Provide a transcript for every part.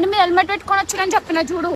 మీరు హెల్మెట్ పెట్టుకొని వచ్చిరని చెప్పిన చూడు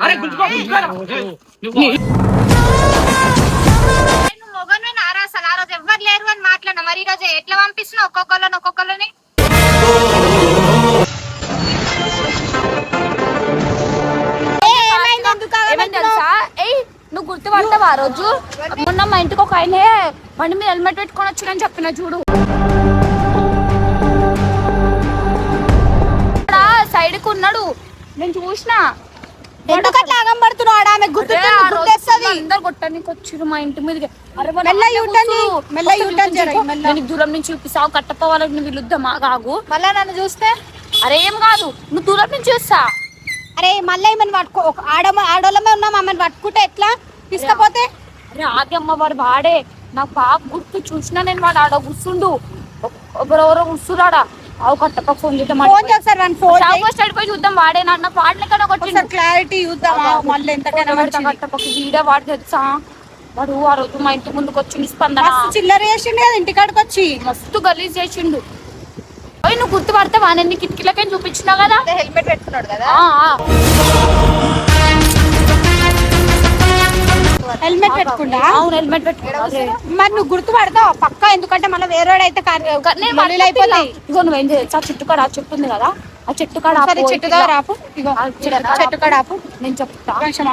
అరే, గుంజుకో, మొగన్వి నారా అసలు ఆ రోజు ఎవ్వరు లేరు అని మాట్లాడినా. మరి ఈ రోజు ఎట్లా పంపిస్తున్నావు ఒక్కొక్కళ్ళని ఒక్కొక్కళ్ళని? గుర్తుపడతావా ఆ రోజు? మొన్న మా ఇంటికి ఒక ఆయనే బండి మీద హెల్మెట్ పెట్టుకొని వచ్చిరని చెప్పిన చూడు. సైడ్కు ఉన్నాడు. నేను చూసిన. ఎందుకు అట్లా ఆగం పడుతున్నాడు ఆమె అందరు కొట్టడానికి మా ఇంటి మీదకి. నేను దూరం నుంచి చూపిస్తావు కట్టపోవాలని నువ్వు పిలుద్దామా కాగు మళ్ళా నన్ను చూస్తే? అరే ఏం కాదు. నువ్వు దూరం నుంచి చూస్తా. అరే మళ్ళీ ఈమెను పట్టుకో. ఆడ ఆడోళ్ళమే ఉన్నాం ఆమెను పట్టుకుంటే ఎట్లా? తీసుకపోతే? అరే ఆది అమ్మ వాడు వాడే. నాకు బాగా గుర్తు. చూసినా నేను వాడు ఆడ కూర్చుండు. ఎవరెవరో కూర్చురాడా అవు కట్టపక్క ఫోన్ చేద్దాం ఫోన్ చేస్తారు? వాడిని ఫోన్. స్టార్ట్ పోయి చూద్దాం వాడే. నా నాకు వాడిని కదా ఒకసారి క్లారిటీ చూద్దామా మళ్ళీ ఎంతకైనా మంచిది. కట్టపక్క వీడే వాడు తెలుసా? వాడు ఆ రోజు మా ఇంటి ముందుకు వచ్చింది స్పందన. మస్తు చిల్లర చేసిండు కదా ఇంటికాడికి వచ్చి. మస్తు గలీజ్ చేసిండు. ఓయ్ నువ్వు గుర్తుపడతావా? నేను నీకు కిటికీలకే చూపించినా కదా? హెల్మెట్ పెట్టుకున్నాడు కదా. హెల్మెట్ పెట్టుకుండా అవును హెల్మెట్ పెట్టుకున్నా మరి నువ్వు గుర్తు పడతావు పక్క ఎందుకంటే మళ్ళీ వేరే అయితే అయిపోతాయి ఇగో నువ్వేం చేయొచ్చు ఆ చెట్టు కాడ ఆ చెట్టు ఉంది కదా. ఆ చెట్టు కాడ సరే. చెట్టు దగ్గర ఇగో ఆ చెట్టు కాడ ఆపు. నేను చెప్తా. కొంచెం.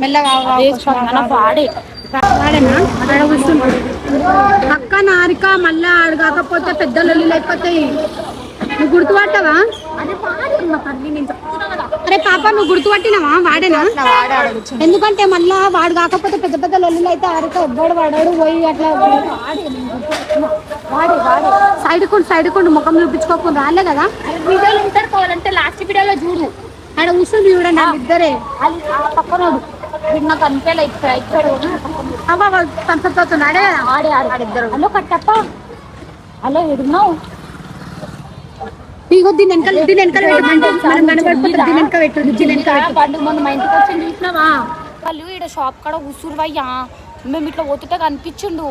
మెల్లగా. వాడే. అక్క నారిక మళ్ళా ఆడు కాకపోతే పెద్ద లొల్లిలు అయిపోతాయి నువ్వు గుర్తుపట్టావా అదే నేను చెప్తున్నా కదా. అరే పాప నువ్వు గుర్తుపట్టినావా వాడేనా? ఎందుకంటే మళ్ళా వాడు కాకపోతే పెద్ద పెద్ద లొల్లిలు అయితే ఆరిక ఎవ్వడు వాడాడు పోయి అట్లా సైడ్ కొండు సైడ్ కొండు ముఖం చూపించుకోకుండా రాలే కదా. వీడియోలు ఉంటాడు కావాలంటే లాస్ట్ వీడియోలో చూడు. ఆడ కూర్చుంది చూడండి ఆ ఇద్దరే వీడు. నాకు అనిపించలే ఇక్కడ ఇక్కడ అవ్వ పంచపోతున్నాడే ఆడే ఆడిద్దరు. హలో కట్టప్ప. హలో ఎడున్నావు? ఇగో దీని వెనకాల దీని వెనకాల మనం కనబడిపోతుంది దీని వెనక పెట్టు దీని వెనక పండుగ మొన్న మా ఇంటికి వచ్చి చూసినావా? వాళ్ళు ఈడ షాప్ కాడ ఉసురువయ్యా మేము ఇట్లా పోతుంటే కనిపించిండు.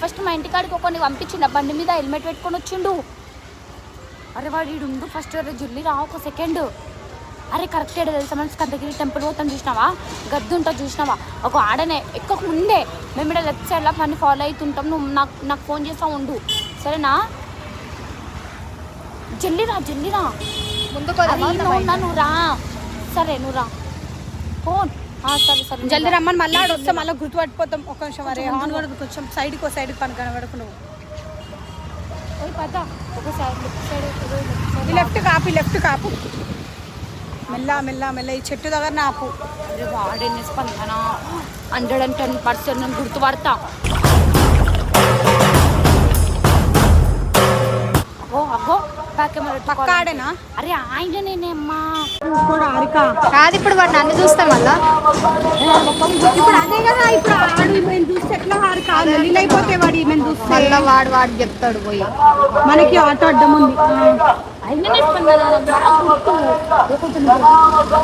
ఫస్ట్ మా ఇంటికాడికి ఒకరిని పంపించిండు బండి మీద హెల్మెట్ పెట్టుకొని వచ్చిండు. అరే వాడు ఈడు ఉండు ఫస్ట్ జుల్లి రా ఒక సెకండ్. అరే కరెక్ట్ ఏడు తెలుసా మనం స్కందగిరి టెంపుల్ పోతాం చూసినావా? గద్దు ఉంటుంది చూసినావా? ఒక ఆడనే ఎక్కకుండే మేము ఇక్కడ లెఫ్ట్ సైడ్లో పని ఫాలో అవుతుంటాం నువ్వు నాకు నాకు ఫోన్ చేస్తా ఉండు. సరేనా? జల్లిరా జల్లిరా. నువ్వు రా సరే నువ్వు రా. ఫోన్. ఆ, సరే సరే జల్దీ. రమ్మని మళ్ళీ ఆడ వస్తే మళ్ళీ గుర్తుపట్టిపోతాం ఒక నిమిషం అరే ఆన్ కూడా కొంచెం సైడ్కి సైడ్కి పని కనబడకు నువ్వు. లెఫ్ట్ కాపు లెఫ్ట్ కాపు. మెల్ల మెల్ల మెల్ల ఈ చెట్టు దగ్గర ఆపు. అరే వాడే స్పందన హండ్రెడ్ అండ్ టెన్ పర్సెంట్ నేను గుర్తుపడతా. అగో అగో. అరే ఆయన నేనేమ్మా కాదు ఇప్పుడు వాడు నన్ను చూస్తే మళ్ళా. ఇప్పుడు అదే కదా ఇప్పుడు ఆడు మేము చూస్తే ఎట్లా అయిపోతే వాడు చూస్తే. మళ్ళా వాడు వాడు చెప్తాడు పోయి. మనకి ఆటో అడ్డం ఉంది.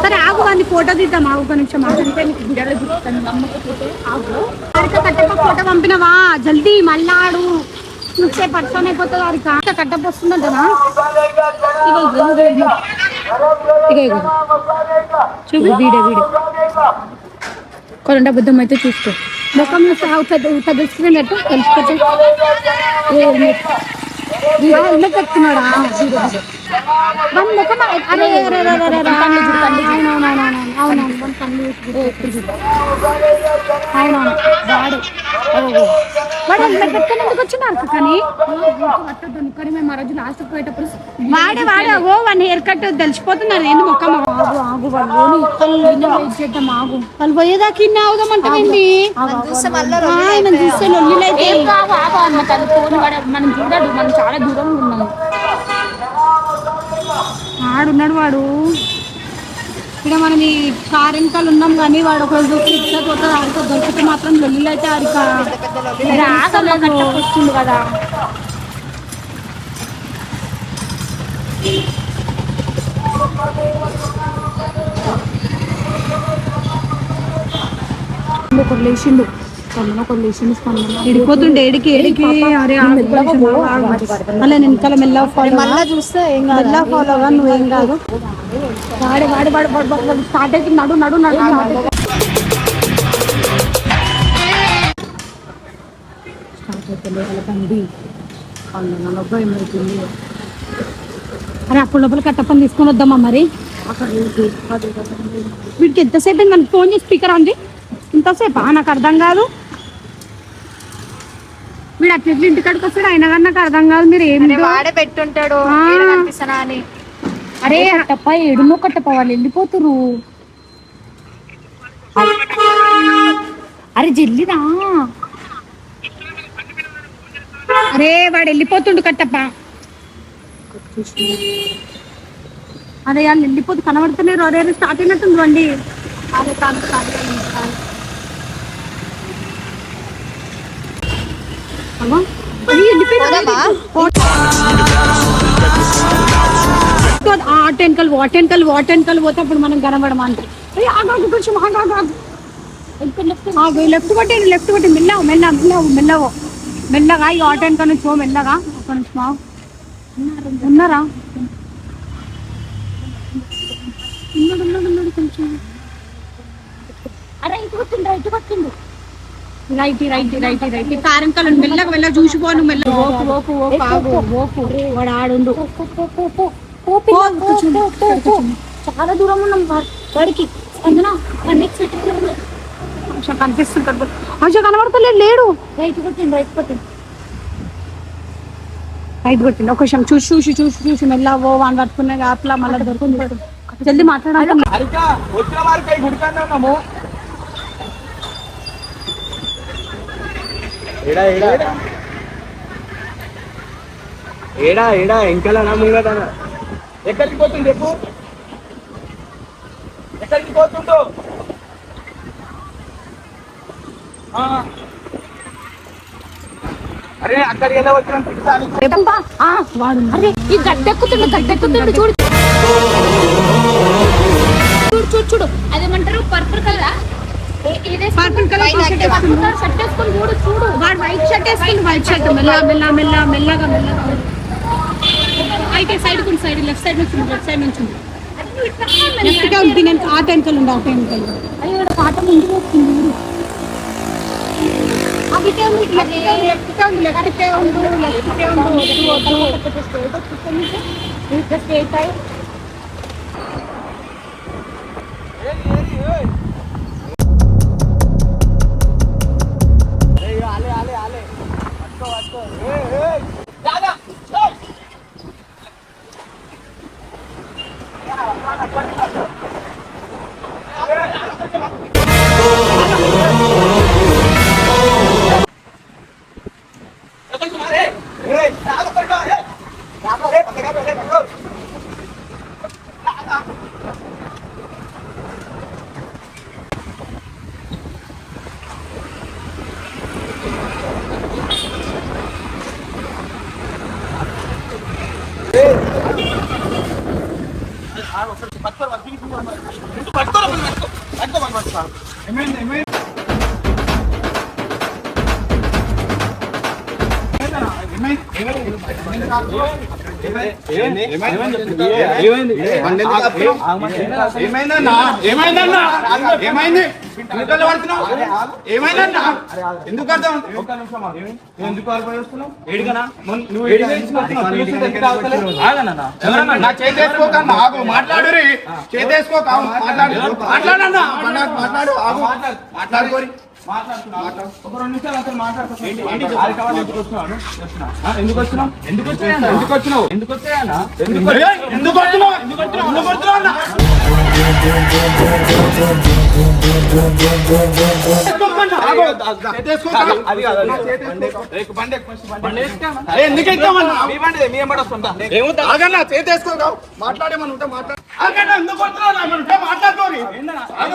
సరే ఆగు వాడిని ఫోటో తీద్దాం. ఆగు ఒక నిమిషం ఆగంటే నీకు చూస్తాను నమ్మకపోతే ఆగు. ఫోటో పంపినవా? జల్దీ మళ్ళా ఆడు. చూసే పర్సన్ అయిపోతుంది వస్తుందంటనా ఇగో. ఇగో ఇగో చూపి వీడే వీడే. కొరండ బుద్ధం అయితే చూసుకో. ముఖం పెట్టు తెలిసిపోతే హెల్మెట్ పెట్టుకున్నాడా వన్ ముఖం అరే అరే అవునవునవునవును అవునవును వన్ కళ్ళు అవునవును వాడు. వాడు హెల్మెట్ పెట్టుకుని ఎందుకు వచ్చినారు కానీ? మేము ఆ రోజు లాస్ట్ పోయేటప్పుడు వాడే వాడే ఓ వన్ హెయిర్ కట్ తెలిసిపోతున్నారు. ఏంది ముఖం? ఆగు ఆగు వాళ్ళు వెయిట్ చేద్దాం ఆగు. వాళ్ళు పోయేదాకా ఇన్ని ఆగుదామంటామండి ఆయన చూస్తే లొల్లిలైతే ఆగు ఫోన్ మనం చూడడు మనం చాలా దూరంగా ఉన్నాము ఆడున్నాడు వాడు. ఇక్కడ మనం ఈ కార్ వెనకాల ఉన్నాం కానీ వాడు ఒక రోజు పోతుంది ఆడితో దొరికితే మాత్రం లొల్లిలు అయితే ఆడిక వచ్చిండు కదా. ఒకరు లేచిండు స్పందన ఒకరు లేచిండు స్పందన. ఎడిపోతుండే ఏడికి ఏడికి అరే. అలా వెనకాల మెల్లగా ఫాలో మళ్ళా చూస్తే మెల్లగా ఫాలో నువ్వేం కాదు. వాడి వాడి వాడు వాడు వాడు వాడు స్టార్ట్ అయితే నడు నడు నడు స్టార్ట్ అయితే వాళ్ళ బండి. వాళ్ళు నన్ను భయం అవుతుంది అరే అప్పుడు లోపల కట్టప్పని తీసుకొని వద్దామా మరి? వీడికి ఎంతసేపు అయింది? మనకి ఫోన్ చేసి స్పీకర్ ఉంది ఇంతసేపా? నాకు అర్థం కాదు. వీడు అట్లా ఇట్లా ఇంటికాడికి వస్తాడు. అయినా కానీ నాకు అర్థం కాదు. మీరు ఏం అరే వాడే పెట్టుంటాడు. అని. అరే కట్టప్ప ఎడుమో కట్టప్ప వాళ్ళు వెళ్ళిపోతురు అరే జల్లిరా. అరే వాడు వెళ్ళిపోతుండు కట్టప్ప. అరే వాళ్ళు వెళ్ళిపోతు కనబడతలేరు అరే స్టార్ట్ అయినట్టుంది బండి. అరే కాదు వెళ్ళిపోయింది. ఆట వెనకాల వాట్ వెనకాల వాట్ వెనకాల పోతే అప్పుడు మనం కనబడమా అంటే అరే, ఆగు, ఆగు, కొంచెం ఆగు, ఆగు, ఆగు. ఆగు, లెఫ్ట్ కొట్టండి లెఫ్ట్ కొట్టి మెల్లవు మెల్ల మెల్లవు మెల్లవు మెల్లగా ఈ ఆటో వెనక నుంచి పో మెల్లగా. ఒక నిమిషం ఆగు. ఉన్నారా? ఉన్నాడు ఉన్నాడు ఉన్నాడు కొంచెం. అరే ఇటు కొట్టిండు రైట్ కొట్టిండు right right right right car వెనకాల ఉంది. మెల్లగా మెల్ల చూసిపోను మెల్ల ఓపు ఓపు ఓపు ఆగు. ఓపు వాడు ఆడుండు. చాలా దూరం ఉన్నాం వాడికి కొంచెం కనిపిస్తుంటాడు కొంచెం కనబడతలేడు లేడు. రైట్ కొట్టిండు రైట్ కొట్టిండు. రైట్ కొట్టింది ఒక నిమిషం చూసి చూసి చూసి చూసి మెల్ల ఓ వాడిని పట్టుకునే అట్లా మళ్ళీ దొరుకుతుంది. జల్దీ మాట్లాడాలి ఏడా ఏడా? ఏడా ఏడా ఎంకలనా ముంగదనా ఎక్కడికి పోతుంది చెప్పు? ఎక్కడికి పోతుందో ఆ. అరే అక్కడికి ఎలా వచ్చిన వాడు అరే ఈ గడ్డెక్కుతుండు గడ్డెక్కుతుండు చూడు. చూడు చూడు చూడు. అదేమంటారు? Purple colour? Purple colour shirt వేసుకుండు. Shirt వేసుకొని చూడు చూడు. వాడు వైట్ షర్ట్ వేసుకుంది వైట్ షర్ట్. మెల్ల మెల్ల మెల్ల మెల్లగా మెల్లగా. అయితే సైడ్ కుండి సైడ్ లెఫ్ట్ సైడ్ నుంచి లెఫ్ట్ సైడ్ నుంచి లెఫ్ట్గా ఉంది నేను ఆట వెనకాల ఉంది ఆట అయ్యో ఈడ పాట ముందు వస్తుంది ఉంది ఉంది ఉంది ఉంది ఏమైందన్నా? ఏమైందన్నా? ఏమైంది ఎందుకు ఎందుకు ఆగు. ఎందుకు నా మాట్లాడు చేతేసుకోక మాట్లాడు. మాట్లాడన్నా మాట్లాడు మాట్లాడు ఆగు. మాట్లాడుకోరి ఎందుకు వచ్చినావు? ఎందుకు ఎందుకు ఎందుకు మాట్లాడు. ఎందుకు మాట్లాడుకోరి.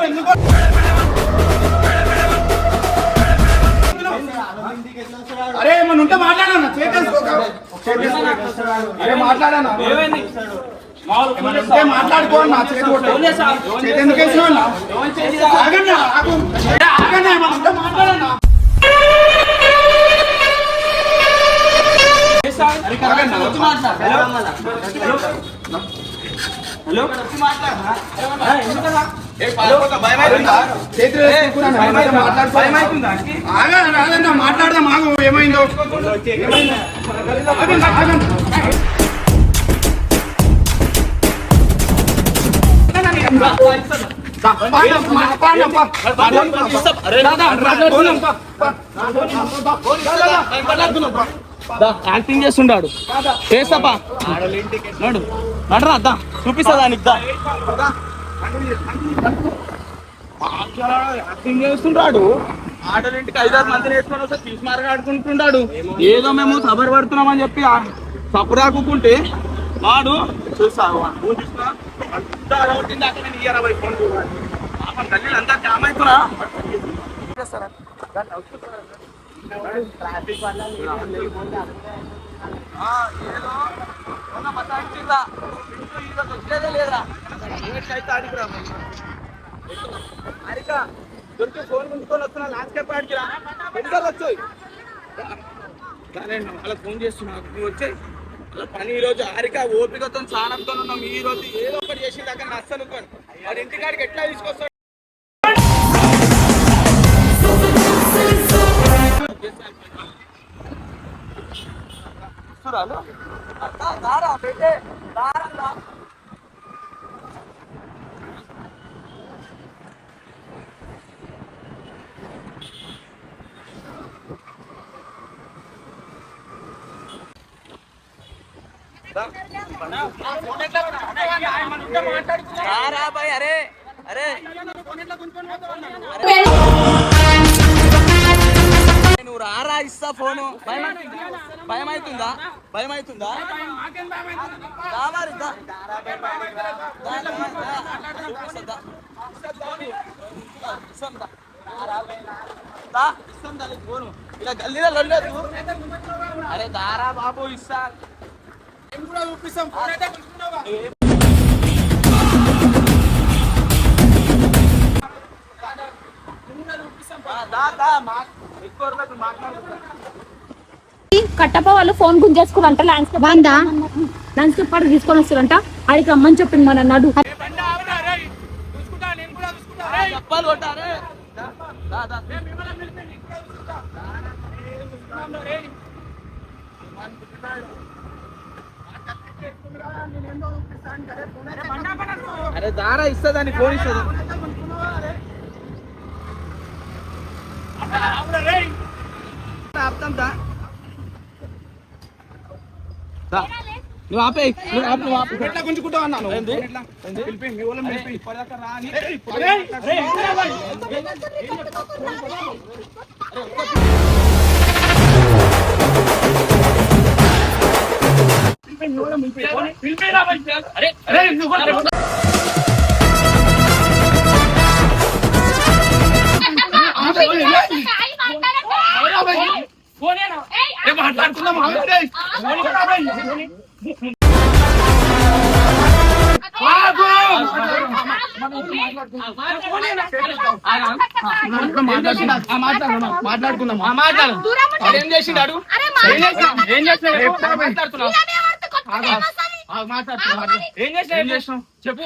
ఎందుకు అరే ఏమన్నా ఉంటే చేతేసుకోక. అరే ఉంటే మాట్లాడుకో నా చేతి ఎందుకు ఉంటే మాట్లాడన్నా. ఆగన్నా, మాట్లాడదాం ఆగు ఏమైందో? ఆగన్నా, యాక్టింగ్ చేస్తుండాడు చేస్తాపా? నడు నడరా అద్దా చూపిస్తా దానికి దా. యాక్టింగ్ చేస్తుంటాడు. ఆటలింటికి ఐదారు మందిని వేసుకొని వస్తే తీసి ఆడుకుంటుంటాడు ఏదో మేము సబర్ పడుతున్నామని చెప్పి సబ్బు రాకుంటే వాడు చూసినా అంతా అడగొట్టింది అక్కడ నేను ఇయ్యరా ఫోన్ గల్లీలు అంతా జామ్ అవుతున్నా ఆ, ఏదో మొన్న మతాయించిందా ఈరోజు వచ్చేదే లేదా అయితే ఆడికిరా అరిక దొరికి ఫోన్ ముందుకొని వస్తున్నా లాస్ట్కేప్ ఆడికిరా ఎందుకలు వచ్చాయి సరే అలా ఫోన్ చేస్తున్నా నువ్వు వచ్చాయి వాళ్ళ పని ఈరోజు రోజు ఆరిక ఓపికతో స్నానంతో ఉన్నాం. ఈ రోజు ఏదో ఒకటి చేసి దాకా నచ్చను కొని వాడి ఇంటికాడికి ఎట్లా తీసుకొస్తాడు? చూడాలి దారా పెట్టే దారా అరే అరే నువ్వు రారా ఇస్తా ఫోను భయం భయం అవుతుందా భయం అవుతుందా కావాలి ఫోను ఇలా గల్లీలో లొల్లేదు అరే దారా బాబు ఇస్తా కూడా చూపిస్తాం కట్టప్ప వాళ్ళు ఫోన్ గుంజేసుకురంట ల్యాండ్స్కేప్ వందా? ల్యాండ్స్కేప్ పాటు తీసుకొని వస్తారంట. ఆడికి రమ్మని చెప్పింది మన నడు. అరే దారా ఇస్తుందని ఫోన్ ఇస్తుంది నువ్వు ఆపే నువ్వు ఆపు నువ్వు ఆపు ఎట్లా గుంజుకుంటావు అన్నాను ఏంది? పిలిపి మీ వాళ్ళని పిలిపి ఇప్పటిదాకా రా అని. అరే, అరే, ఏంట్రా బాయ్? మాట్లాడుకుందాం ఆగండి. ఆగు. మాట్లాడుకుందాం. ఆ, మాట్లాడుకుందాం. మాట్లాడుకుందాం మాట్లాడు ఏం చేసిండు అడుగు ఏం మాట్లాడుతున్నావు చేసినావు ఏం చేసినావు చెప్పు.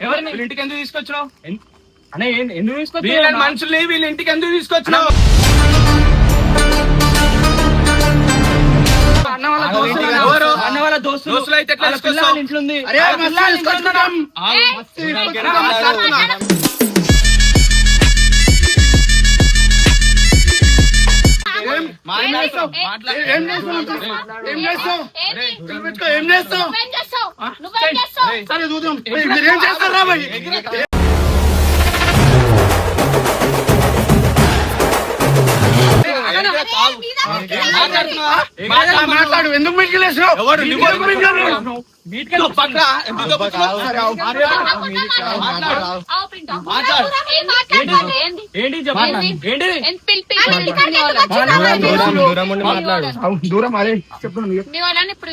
ఎవరిని? ఇంటికి ఎందుకు తీసుకొచ్చినావు అనే ఎందుకు తీసుకొచ్చినావు వీళ్ళ మనుషుల్ని వీళ్ళ ఇంటికి ఎందుకు తీసుకొచ్చినావు దోస్తులు అయితే ఎట్లా తీసుకొస్తావు ఇంట్లో ఉంది అరే మస్తు తీసుకొస్తున్నాం. ఏం చేస్తావు? ఏం చేస్తావు? ఏం చేస్తావు? పిలిపించుకో, ఏం చేస్తావు నువ్వేం చేస్తావు నువ్వేం చేస్తావు సరే చూద్దాం ఏయ్, మీరు ఏం చేస్తారా చెప్పు ఏంటి ఆవు, దూరం అరే వాళ్ళని ఇప్పుడు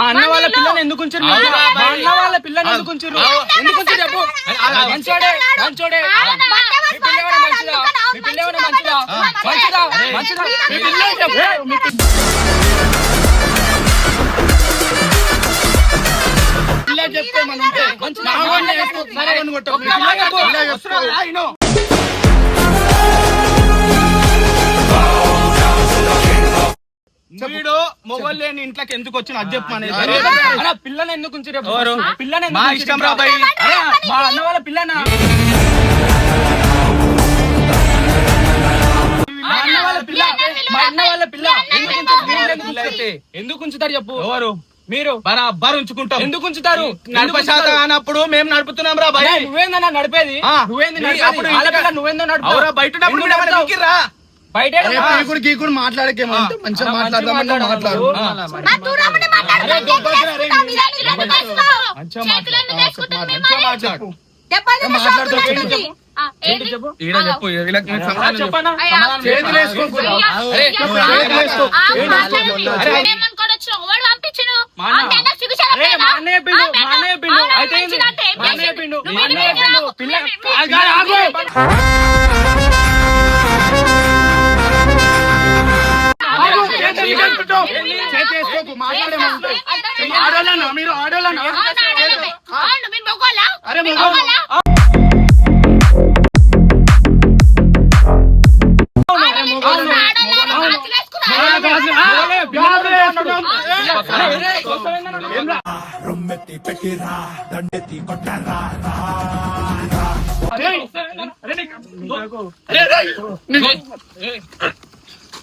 మా అన్న వాళ్ళ పిల్లని ఎందుకు ఉంచారు మా అన్న వాళ్ళ పిల్లని ఎందుకు ఉంచారు ఎందుకు ఉంచారు చెప్పు మంచోడే మంచోడే మీ పిల్ల ఏమైనా మంచిదా మీ మీ చెప్పు? చెప్తే మనం ఉంటే. మంచిదా? మా వాడిని చెప్పు, మా వాడిని కొట్టు. వీడు లేని ఇంట్లోకి ఎందుకు వచ్చిన? అది చెప్పు అనేది అరే పిల్లని ఎందుకు పిల్లని మా ఇష్టం రా భయ్ అరే మా అన్న వాళ్ళ పిల్లనా? ఎందుకు ఉంచుతారు? చెప్పు. ఎవరు? మీరు. బరాబర్ ఉంచుకుంటాం. ఎందుకు ఉంచుతారు? నడప శాత కానప్పుడు మేము నడుపుతున్నాం రా భయ్ నువ్వేందన్నా నడిపేది? నువ్వేంది నడిపేది? నువ్వేందో నడుపు బయట బయట అరే పీకుడు గీకుడు మాట్లాడకేమంటే మంచిగా మాట్లాడదామంటే మాట్లాడు. నా వేసుకోకు, మాట్లాడేమంటే. ఆడోళ్ళనా మీరు ఆడోళ్ళనా? అరే? మాటలు వేసుకున్నావా? గాజులు వేసుకున్నాం. అరే. నీకు-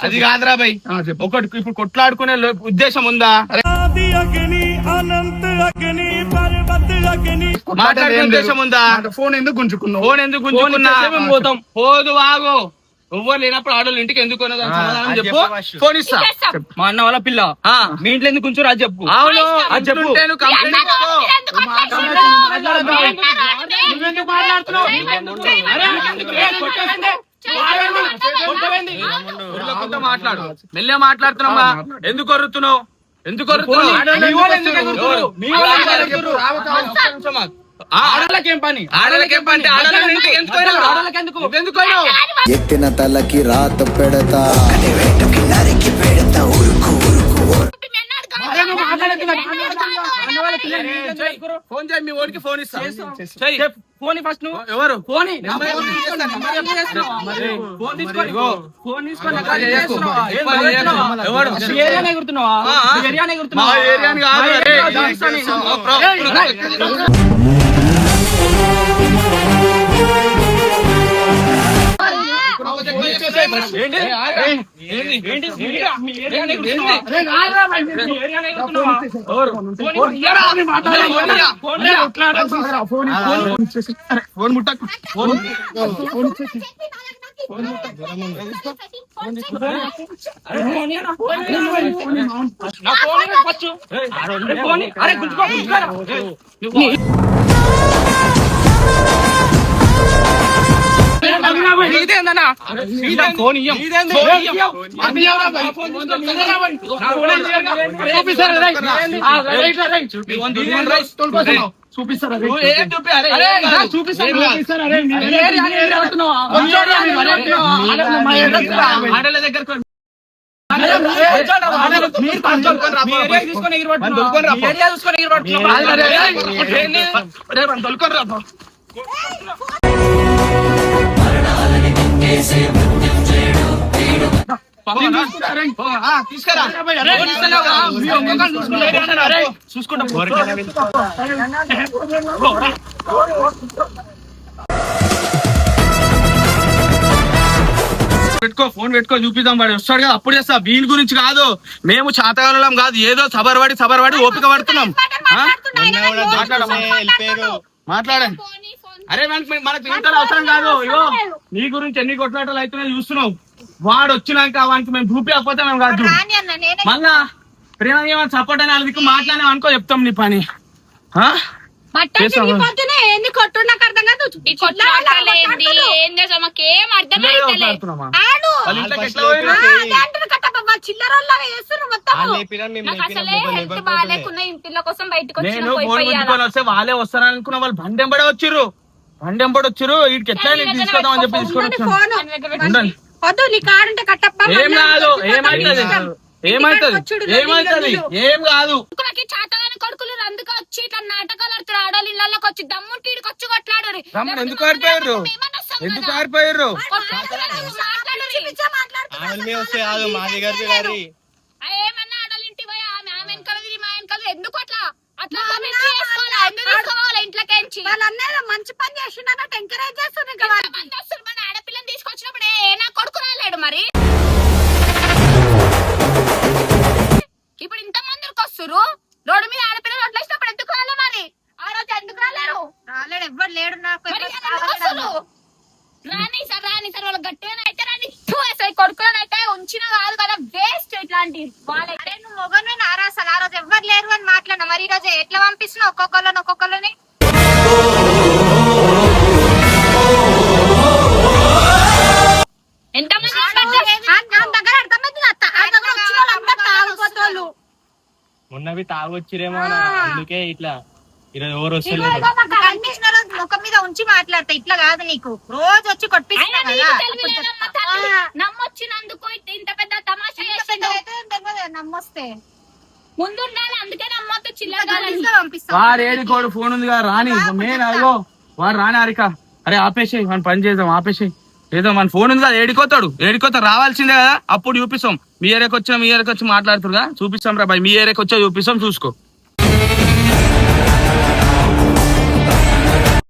అది కాదురా చెప్పు. ఒకటి ఇప్పుడు కొట్లాడుకునే లో- ఉద్దేశం ఉందా? మాట్లాడే ఉద్దేశం ఉందా? ఫోన్ ఎందుకు గుంజుకున్నావు? ఫోన్ ఎందుకు గుంజుకున్నా పోతాం. పోదు ఆగు. ఎవ్వరు లేనప్పుడు ఆడోళ్ళు ఇంటికి ఎందుకు సమాధానం చెప్పు. ఫోన్ ఇస్తా మా అన్న వాళ్ళ పిల్ల. ఆ. మీ ఇంట్లో ఎందుకు ఉంచారు అది చెప్పు. అవును. అది చెప్పు. కంప్లైంట్ మాట్లాడు. మెల్లె మాట్లాడుతున్నావా? ఎందుకు కొరుతున్నావు? ఎందుకు కొరుతున్నావు? ఎందుకు పని? పని? ఎత్తిన తలకి రాత పెడతా. ఫోన్ చేయి మీ ఓడికి ఫోన్ ఇస్తా. ఫోన్ ఫస్ట్ నువ్వు ఎవరు ఫోన్? ఫోన్ తీసుకొని ఇగో. ఫోన్ చేయకు. ఎవరు? ఏరియానే. మీ ఏరియానే మా ఎగురుతున్నావా ఏరియాని కాదు ఫోన్ ఇయ్యరా? ఫోన్? ఫోన్ అరే ఫోన్ ఇయ్యరా? చూపిస్తారా రేయ్? ఆ, రైట్ రా, పెట్టుకో ఫోన్ పెట్టుకో చూపిద్దాం వాడు వస్తాడు కదా. అప్పుడు చేస్తా. వీని గురించి కాదు. మేము చాతగాలం కాదు. ఏదో సబర్వాడి సబర్వాడి ఓపిక పడుతున్నాం. ఆ? మాట్లాడమ్మా. మాట్లాడండి. అరే మనకి మనకి ఇంటర్ అవసరం కాదు. ఇగో నీ గురించి ఎన్ని కొట్లాటలు అవుతున్నాయి చూస్తున్నావు. వాడు వచ్చినాక వానికి మేము చూపించకపోతే మేము కాదు. మళ్ళా ప్రేమ ఏమైనా సపోర్ట్ అని వాళ్ళకి మాట్లాడినా అనుకో చెప్తాం నీ పని. వాళ్ళ వస్తారనుకున్న వాళ్ళు బండి ఎంబడే వచ్చిర్రు. బండి ఎంబడి వచ్చిర్రు వీటికి ఎట్లా చెప్పి తీసుకొని వచ్చాను. వద్దు నీ కాడుంటే కట్టప్ప ఏం కాదు ఏమైతుంది. ఏం కాదు. నాకు చాతగాని కొడుకులు అందుకు వచ్చి ఇట్లా నాటకాలు ఆడుతారు ఆడవాళ్ళు ఇళ్ళకి వచ్చి దమ్ముంటి వచ్చి ఎందుకు ఆరిపోయారు ఎందుకు ఆరిపోయారు ఏమన్నా ఆడవాళ్ళ ఇంటికి పోయి ఆమె ఆమె వెనకాల తిరిగి మా వెనకాల తిరిగి ఎందుకు అట్లా అట్లా comment చేసుకోవాలా? ఎందుకు తీసుకోవాలా ఇంట్లోకేంచి వాళ్ళ అన్నయ్య మంచి పని చేసిండన్నట్టు ఎంకరేజ్ వాళ్ళు. వస్తారు మన ఆడపిల్లని తీసుకొచ్చినప్పుడు ఏ నా కొడుకు రాలేడు మరి. ఇప్పుడు ఇంత మందికి వస్తారు రోడ్డు మీద ఆడపిల్లలు వదిలేసినప్పుడు ఎందుకు రాలే మరి? ఆ రోజు ఎందుకు రాలేరు? రాలేడు ఎవ్వరు లేడు నాకు? రాని సార్ రాని సార్ వాళ్ళ గట్టిగా అయితే రాని కొడుకులను అయితే ఉంచిన కాదు కదా వేస్ట్ ఇట్లాంటి వాళ్ళైతే. అరే నువ్వు మొగను నారా అసలు. ఆ రోజు ఎవ్వరు లేరు అని మాట్లాడినా. మరి ఈ రోజు ఎట్లా పంపిస్తున్నావు ఒక్కొక్కళ్ళని ఒక్కొక్కళ్ళని? మొన్నవి తాగొచ్చిరేమో అందుకే ఇట్లా ఈరోజు ఎవరు వస్తలేదు. ముఖం మీద ఉంచి మాట్లాడతా. ఇట్లా కాదు నీకు. రోజు వచ్చి కొట్టిస్తున్నా. నమ్మొచ్చినందుకు ఇంత- ఇంత పెద్ద తమాషా నమ్మొస్తే. ముందు ఉండాలి అందుకే చిల్లర ఏడి కోడు ఫోన్ ఉంది కదా రాని. మెయిన్ అదిగో వాడు రాని హరిక. అరే ఆపేసేయి మన పని చేద్దాం ఆపేసేయి. ఏదో మన ఫోన్ ఉంది కదా ఏడికోతాడు ఏడికోతాడు రావాల్సిందే కదా. అప్పుడు చూపిస్తాం. మీ ఏరియాకి వచ్చినా మీ ఏరియాకి వచ్చి మాట్లాడుతురుగా చూపిస్తాం రా బాయ్ మీ ఏరియాకి వచ్చా చూపిస్తాం చూసుకో.